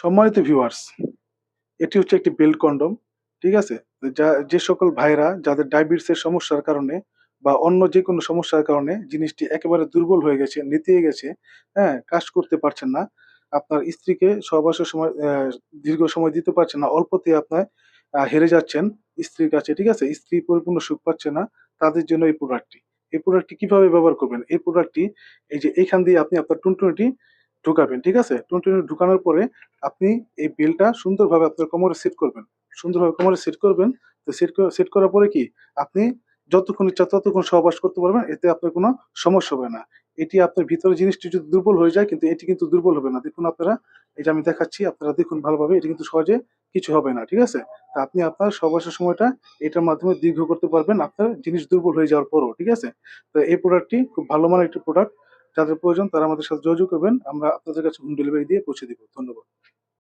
সম্মানিত ভিউয়ার্স এটি হচ্ছে একটি বেল্ট কন্ডম, ঠিক আছে? যা, যে সকল ভাইরা যাদের ডায়াবেটিসের সমস্যার কারণে বা অন্য যে কোনো সমস্যার কারণে জিনিসটি একেবারে দুর্বল হয়ে গেছে, নেতিয়ে গেছে হ্যাঁ কাজ করতে পারছেন না, আপনার স্ত্রীকে সহবাসের সময় দীর্ঘ সময় দিতে পারছেন না অল্পতে আপনার হেরে যাচ্ছেন স্ত্রীর কাছে, ঠিক আছে? স্ত্রী পরিপূর্ণ সুখ পাচ্ছে না, তাদের জন্য এই প্রোডাক্টটি এই প্রোডাক্টটি কীভাবে ব্যবহার করবেন? এই প্রোডাক্টটি এই যে এইখান দিয়ে আপনি আপনার টুনটুনিটি ঢুকাবেন, ঠিক আছে? টুনটুনি ঢুকানোর পরে আপনি এই বেলটা সুন্দরভাবে আপনার কোমরে সেট করবেন। সুন্দরভাবে কোমরে সেট করবেন, তো সেট সেট করার পরে কি? আপনি যতক্ষণ ইচ্ছা ততক্ষণ সহবাস করতে পারবেন, এতে আপনার কোনো সমস্যা হবে না। এটি আপনার ভিতরে জিনিসটি যদি দুর্বল হয়ে যায়, কিন্তু এটি কিন্তু দুর্বল হবে না। দেখুন আপনারা এটা আমি দেখাচ্ছি, আপনারা দেখুন ভালোভাবে, এটি কিন্তু সহজে কিছু হবে না, ঠিক আছে? তা আপনি আপনার সহবাসের সময়টা এটার মাধ্যমে দীর্ঘ করতে পারবেন, আপনার জিনিস দুর্বল হয়ে যাওয়ার পরও, ঠিক আছে? তো এই প্রোডাক্টটি খুব ভালো মানের একটি প্রোডাক্ট যাদের প্রয়োজন তারা আমাদের সাথে যোগাযোগ করবেন। আমরা আপনাদের কাছে হোম ডেলিভারি দিয়ে পৌঁছে দিব। ধন্যবাদ।